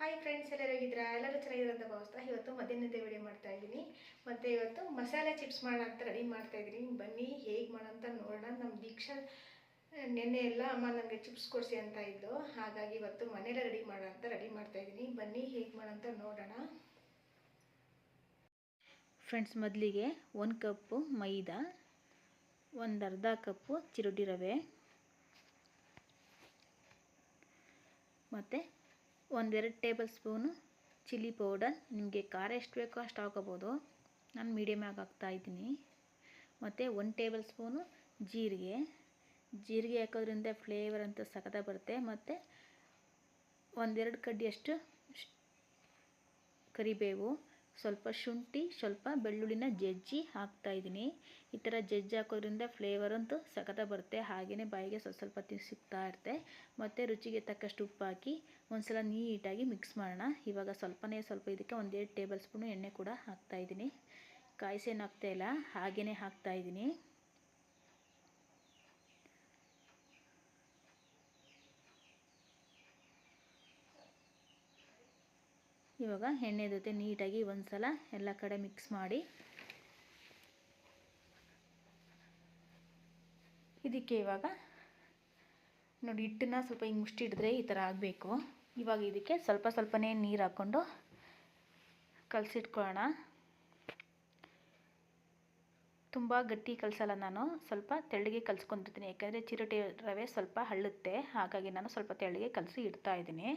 Hi friends ಎಲ್ಲರೂ ಹೇಗಿದ್ದೀರಾ? ಎಲ್ಲರೂ ಚೆನ್ನಾಗಿರೋಂಥ ಭಾವಿಸ್ತಾ ಇವತ್ತು ಮಧ್ಯಾಹ್ನದ ವಿಡಿಯೋ ಮಾಡ್ತಾ ಇದ್ದೀನಿ. ಮತ್ತು ಇವತ್ತು ಮಸಾಲೆ ಚಿಪ್ಸ್ ಮಾಡೋ ಅಂತ ರೆಡಿ ಮಾಡ್ತಾ ಇದ್ದೀನಿ. ಬನ್ನಿ, ಹೇಗೆ ಮಾಡೋಂತ ನೋಡೋಣ. ನಮ್ಮ ದೀಕ್ಷಾ ನೆನ್ನೆ ಎಲ್ಲ ಅಮ್ಮ ನನಗೆ ಚಿಪ್ಸ್ ಕೊಡಿಸಿ ಅಂತ ಇದ್ದು ಹಾಗಾಗಿ ಇವತ್ತು ಮನೇಲೆ ರೆಡಿ ಮಾಡೋಣ ಅಂತ ರೆಡಿ ಮಾಡ್ತಾ ಇದ್ದೀನಿ. ಬನ್ನಿ, ಹೇಗೆ ಮಾಡೋಂತ ನೋಡೋಣ. ಫ್ರೆಂಡ್ಸ್ ಮೊದಲಿಗೆ ಒಂದು ಕಪ್ಪು ಮೈದಾ, ಒಂದು ಅರ್ಧ ಕಪ್ಪು ಚಿರುಡಿ ರವೆ, ಮತ್ತು ಒಂದೆರಡು ಟೇಬಲ್ ಸ್ಪೂನು ಚಿಲ್ಲಿ ಪೌಡರ್. ನಿಮಗೆ ಖಾರ ಎಷ್ಟು ಬೇಕೋ ಅಷ್ಟು ಹಾಕೋಬೋದು ನಾನು ಮೀಡಿಯಮ್ ಆಗಿ ಹಾಕ್ತಾಯಿದ್ದೀನಿ ಮತ್ತು ಒಂದು ಟೇಬಲ್ ಸ್ಪೂನು ಜೀರಿಗೆ. ಜೀರಿಗೆ ಹಾಕೋದ್ರಿಂದ ಫ್ಲೇವರ್ ಅಂತ ಸಖತ್ತಾಗಿ ಬರುತ್ತೆ. ಮತ್ತು ಒಂದೆರಡು ಕಡ್ಡಿಯಷ್ಟು ಕರಿಬೇವು. ಸ್ವಲ್ಪ ಶುಂಠಿ, ಸ್ವಲ್ಪ ಬೆಳ್ಳುಳ್ಳಿನ ಜಜ್ಜಿ ಹಾಕ್ತಾಯಿದ್ದೀನಿ ಈ ಥರ ಜಜ್ಜಿ ಹಾಕೋದ್ರಿಂದ ಫ್ಲೇವರ್ ಅಂತೂ ಸಖತ ಬರುತ್ತೆ. ಹಾಗೆಯೇ ಬಾಯಿಗೆ ಸ್ವಲ್ಪ ಸ್ವಲ್ಪ ಸಿಗ್ತಾ ಇರುತ್ತೆ. ಮತ್ತು ರುಚಿಗೆ ತಕ್ಕಷ್ಟು ಉಪ್ಪು ಹಾಕಿ ಒಂದ್ಸಲ ನೀಟಾಗಿ ಮಿಕ್ಸ್ ಮಾಡೋಣ. ಇವಾಗ ಸ್ವಲ್ಪನೇ ಸ್ವಲ್ಪ ಇದಕ್ಕೆ ಒಂದೆರಡು ಟೇಬಲ್ ಸ್ಪೂನು ಎಣ್ಣೆ ಕೂಡ ಹಾಕ್ತಾಯಿದ್ದೀನಿ ಕಾಯಿಸೇನು ಹಾಕ್ತಾಯಿಲ್ಲ ಹಾಗೆಯೇ ಹಾಕ್ತಾಯಿದ್ದೀನಿ ಇವಾಗ ಎಣ್ಣೆ ಜೊತೆ ನೀಟಾಗಿ ಒಂದ್ಸಲ ಎಲ್ಲ ಕಡೆ ಮಿಕ್ಸ್ ಮಾಡಿ. ಇದಕ್ಕೆ ಇವಾಗ ನೋಡಿ ಹಿಟ್ಟನ್ನ ಸ್ವಲ್ಪ ಹಿಂಗೆ ಮುಷ್ಟಿಡಿದ್ರೆ ಈ ಥರ ಆಗಬೇಕು. ಇವಾಗ ಇದಕ್ಕೆ ಸ್ವಲ್ಪ ಸ್ವಲ್ಪನೇ ನೀರು ಹಾಕ್ಕೊಂಡು ಕಲಸಿಟ್ಕೊಳ್ಳೋಣ. ತುಂಬ ಗಟ್ಟಿ ಕಲಸಲ್ಲ ನಾನು, ಸ್ವಲ್ಪ ತೆಳ್ಳಗೆ ಕಲ್ಸ್ಕೊಂಡಿರ್ತೀನಿ ಯಾಕೆಂದರೆ ಚಿರಟೆ ರವೆ ಸ್ವಲ್ಪ ಹಳ್ಳುತ್ತೆ ಹಾಗಾಗಿ ನಾನು ಸ್ವಲ್ಪ ತೆಳ್ಳಗೆ ಕಲಸಿ ಇಡ್ತಾ ಇದ್ದೀನಿ.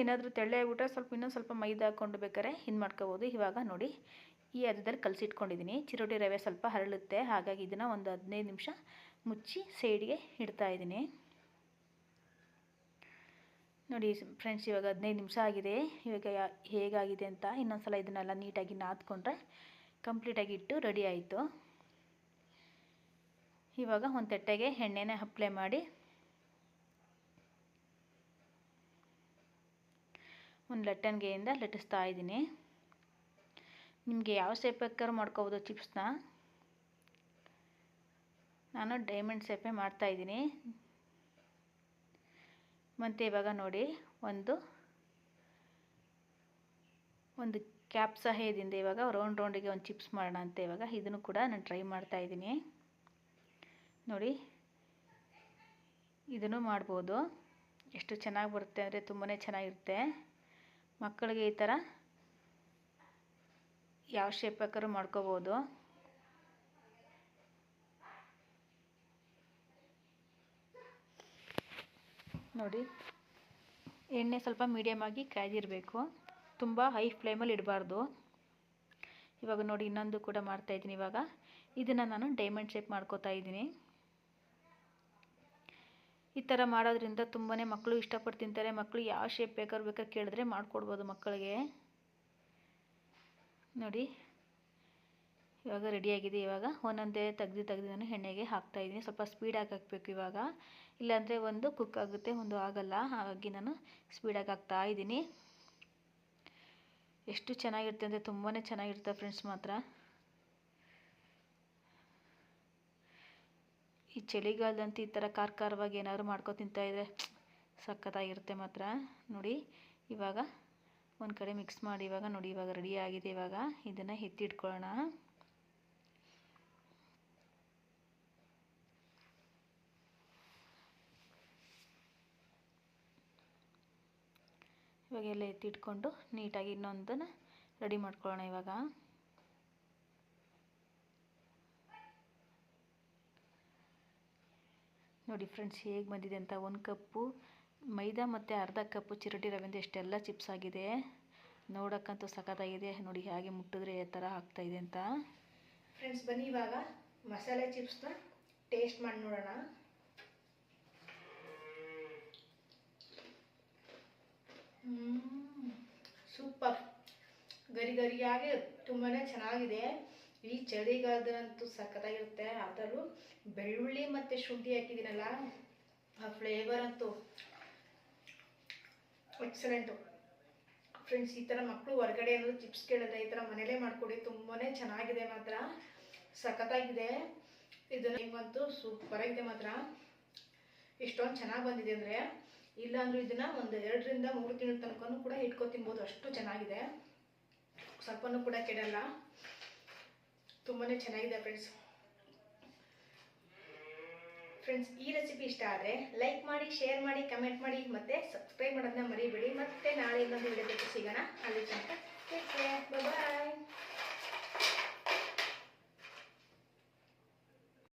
ಏನಾದರೂ ತೆಳ್ಳಗೆ ಆಗಿಬಿಟ್ರೆ ಸ್ವಲ್ಪ ಇನ್ನೊಂದು ಸ್ವಲ್ಪ ಮೈದಾ ಹಾಕ್ಕೊಂಡು ಬೇಕಾದ್ರೆ ಹಿಂದೆ ಮಾಡ್ಕೋಬೋದು. ಇವಾಗ ನೋಡಿ, ಈ ಹದದಲ್ಲಿ ಕಲಸಿಟ್ಕೊಂಡಿದ್ದೀನಿ ಚಿರೋಟಿ ರವೆ ಸ್ವಲ್ಪ ಹರಳುತ್ತೆ. ಹಾಗಾಗಿ ಇದನ್ನು ಒಂದು ಹದಿನೈದು ನಿಮಿಷ ಮುಚ್ಚಿ ಸೈಡ್ಗೆ ಇಡ್ತಾ ಇದ್ದೀನಿ ನೋಡಿ ಫ್ರೆಂಡ್ಸ್, ಇವಾಗ ಹದಿನೈದು ನಿಮಿಷ ಆಗಿದೆ. ಇವಾಗ ಹೇಗಾಗಿದೆ ಅಂತ ಇನ್ನೊಂದು ಸಲ ಇದನ್ನೆಲ್ಲ ನೀಟಾಗಿ ನಾದ್ಕೊಂಡ್ರೆ ಕಂಪ್ಲೀಟಾಗಿ ಇಟ್ಟು ರೆಡಿ ಆಯಿತು. ಇವಾಗ ಒಂದು ತಟ್ಟೆಗೆ ಎಣ್ಣೆನೇ ಅಪ್ಲೈ ಮಾಡಿ ಒಂದು ಲಟ್ಟಣಿಗೆಯಿಂದ ಲಟ್ಟಿಸ್ತಾ ಇದ್ದೀನಿ. ನಿಮಗೆ ಯಾವ ಸೇಪ್ ಬೇಕಾದ್ರೂ ಮಾಡ್ಕೋಬೋದು ಚಿಪ್ಸ್ನ. ನಾನು ಡೈಮಂಡ್ ಸೇಪೆ ಮಾಡ್ತಾಯಿದ್ದೀನಿ ಮತ್ತು ಇವಾಗ ನೋಡಿ, ಒಂದು ಒಂದು ಕ್ಯಾಪ್ ಸಹಾಯದಿಂದ ಇವಾಗ ರೌಂಡ್ ರೌಂಡಿಗೆ ಒಂದು ಚಿಪ್ಸ್ ಮಾಡೋಣ ಅಂತ ಇವಾಗ ಇದನ್ನು ಕೂಡ ನಾನು ಟ್ರೈ ಮಾಡ್ತಾಯಿದ್ದೀನಿ ನೋಡಿ, ಇದನ್ನು ಮಾಡ್ಬೋದು. ಎಷ್ಟು ಚೆನ್ನಾಗಿ ಬರುತ್ತೆ ಅಂದರೆ ತುಂಬಾ ಚೆನ್ನಾಗಿರುತ್ತೆ. ಮಕ್ಕಳಿಗೆ ಈ ಥರ ಯಾವ ಶೇಪ್ ಬೇಕಾದ್ರೂ ಮಾಡ್ಕೋಬೋದು. ನೋಡಿ, ಎಣ್ಣೆ ಸ್ವಲ್ಪ ಮೀಡಿಯಮ್ ಆಗಿ ಕಾಯ್ದಿರಬೇಕು. ತುಂಬ ಹೈ ಫ್ಲೇಮಲ್ಲಿ ಇಡಬಾರ್ದು. ಇವಾಗ ನೋಡಿ, ಇನ್ನೊಂದು ಕೂಡ ಮಾಡ್ತಾಯಿದ್ದೀನಿ ಇವಾಗ. ಇದನ್ನು ನಾನು ಡೈಮಂಡ್ ಶೇಪ್ ಮಾಡ್ಕೋತಾ ಇದ್ದೀನಿ. ಈ ಥರ ಮಾಡೋದ್ರಿಂದ ತುಂಬಾ ಮಕ್ಕಳು ಇಷ್ಟಪಟ್ಟು ತಿಂತಾರೆ. ಮಕ್ಕಳು ಯಾವ ಶೇಪ್ ಬೇಕಾದ್ರೂ ಬೇಕಾದ್ರೆ ಕೇಳಿದ್ರೆ ಮಾಡಿಕೊಡ್ಬೋದು ಮಕ್ಕಳಿಗೆ. ನೋಡಿ, ಇವಾಗ ರೆಡಿಯಾಗಿದೆ ಇವಾಗ ಒಂದೊಂದೇ ತೆಗ್ದು ತೆಗ್ದು ನಾನು ಎಣ್ಣೆಗೆ ಹಾಕ್ತಾಯಿದ್ದೀನಿ ಸ್ವಲ್ಪ ಸ್ಪೀಡಾಗಿ ಹಾಕಬೇಕು ಇವಾಗ. ಇಲ್ಲಾಂದರೆ ಒಂದು ಕುಕ್ ಆಗುತ್ತೆ, ಒಂದು ಆಗಲ್ಲ. ಹಾಗಾಗಿ ನಾನು ಸ್ಪೀಡಾಗಿ ಹಾಕ್ತಾ ಇದ್ದೀನಿ. ಎಷ್ಟು ಚೆನ್ನಾಗಿರುತ್ತೆ ಅಂದರೆ ತುಂಬಾ ಚೆನ್ನಾಗಿರುತ್ತೆ ಫ್ರೆಂಡ್ಸ್ ಮಾತ್ರ. ಚಳಿಗಾಲದಂತೂ ಈ ಥರ ಕಾರ್ ಖಾರವಾಗಿ ಏನಾದ್ರು ಮಾಡ್ಕೊ ತಿಂತಾಯಿದ್ರೆ ಸಖತ್ತಾಗಿರುತ್ತೆ ಮಾತ್ರ. ನೋಡಿ, ಇವಾಗ ಒಂದು ಕಡೆ ಮಿಕ್ಸ್ ಮಾಡಿ, ಇವಾಗ ನೋಡಿ, ಇವಾಗ ರೆಡಿ ಆಗಿದೆ ಇವಾಗ. ಇದನ್ನು ಎತ್ತಿಟ್ಕೊಳ್ಳೋಣ ಇವಾಗ ಎಲ್ಲ ಎತ್ತಿಟ್ಕೊಂಡು ನೀಟಾಗಿ ಇನ್ನೊಂದನ್ನು ರೆಡಿ ಮಾಡ್ಕೊಳ್ಳೋಣ ಇವಾಗ. ನೋಡಿ ಫ್ರೆಂಡ್ಸ್ ಹೇಗೆ ಬಂದಿದೆ ಅಂತ ಒಂದು ಕಪ್ಪು, ಮೈದಾ ಮತ್ತು ಅರ್ಧ ಕಪ್ಪು ಚಿರಟಿ ರವೆಯಿಂದ ಎಷ್ಟೆಲ್ಲ ಚಿಪ್ಸ್ ಆಗಿದೆ. ನೋಡೋಕ್ಕಂತೂ ಸಖತ್ತಾಗಿದೆ. ನೋಡಿ ಹಾಗೆ ಮುಟ್ಟಿದ್ರೆ ಈ ಥರ ಆಗ್ತಾಯಿದೆ ಅಂತ. ಫ್ರೆಂಡ್ಸ್ ಬನ್ನಿ ಇವಾಗ ಮಸಾಲೆ ಚಿಪ್ಸ್ನ ಟೇಸ್ಟ್ ಮಾಡಿ ನೋಡೋಣ. ಸೂಪರ್ ಗರಿ ಗರಿಯಾಗಿ ತುಂಬಾ ಚೆನ್ನಾಗಿದೆ. ಈ ಚಳಿಗಾಲದಂತೂ ಸಖತ್ತಾಗಿರುತ್ತೆ. ಅದರಲ್ಲೂ ಬೆಳ್ಳುಳ್ಳಿ ಮತ್ತು ಶುಂಠಿ ಹಾಕಿದ್ದೀನಲ್ಲ, ಆ ಫ್ಲೇವರ್ ಅಂತೂ ಎಕ್ಸಲೆಂಟು ಫ್ರೆಂಡ್ಸ್ ಈ ಥರ ಮಕ್ಕಳು ಹೊರಗಡೆ ಏನಾದ್ರು ಚಿಪ್ಸ್ ಕೇಳಿದ್ರೆ ಈ ಥರ ಮನೇಲೇ ಮಾಡಿಕೊಡಿ ತುಂಬಾ ಚೆನ್ನಾಗಿದೆ ಮಾತ್ರ. ಸಖತ್ತಾಗಿದೆ. ಇದನ್ನ ಹಿಂಗಂತೂ ಸೂಪರ್ ಆಗಿದೆ ಮಾತ್ರ. ಇಷ್ಟೊಂದು ಚೆನ್ನಾಗಿ ಬಂದಿದೆ ಅಂದರೆ, ಇಲ್ಲಾಂದ್ರೂ ಇದನ್ನ ಒಂದು ಎರಡರಿಂದ ಮೂರು ತಿಂಗಳ ತನಕನೂ ಕೂಡ ಇಟ್ಕೊ ತಿನ್ಬೋದು. ಅಷ್ಟು ಚೆನ್ನಾಗಿದೆ. ಸ್ವಲ್ಪನೂ ಕೂಡ ಕೆಡಲ್ಲ. ತುಂಬಾ ಚೆನ್ನಾಗಿದೆ ಫ್ರೆಂಡ್ಸ್ ಫ್ರೆಂಡ್ಸ್ ಈ ರೆಸಿಪಿ ಇಷ್ಟ ಆದರೆ ಲೈಕ್ ಮಾಡಿ ಶೇರ್ ಮಾಡಿ ಕಮೆಂಟ್ ಮಾಡಿ, ಮತ್ತೆ ಸಬ್ಸ್ಕ್ರೈಬ್ ಮಾಡೋದನ್ನ ಮರಿಬೇಡಿ. ಮತ್ತೆ ನಾಳೆ ಇನ್ನೊಂದು ವಿಡಿಯೋ ಸಿಗೋಣ. ಅಲ್ಲಿ ತನಕ ಬಾಯ್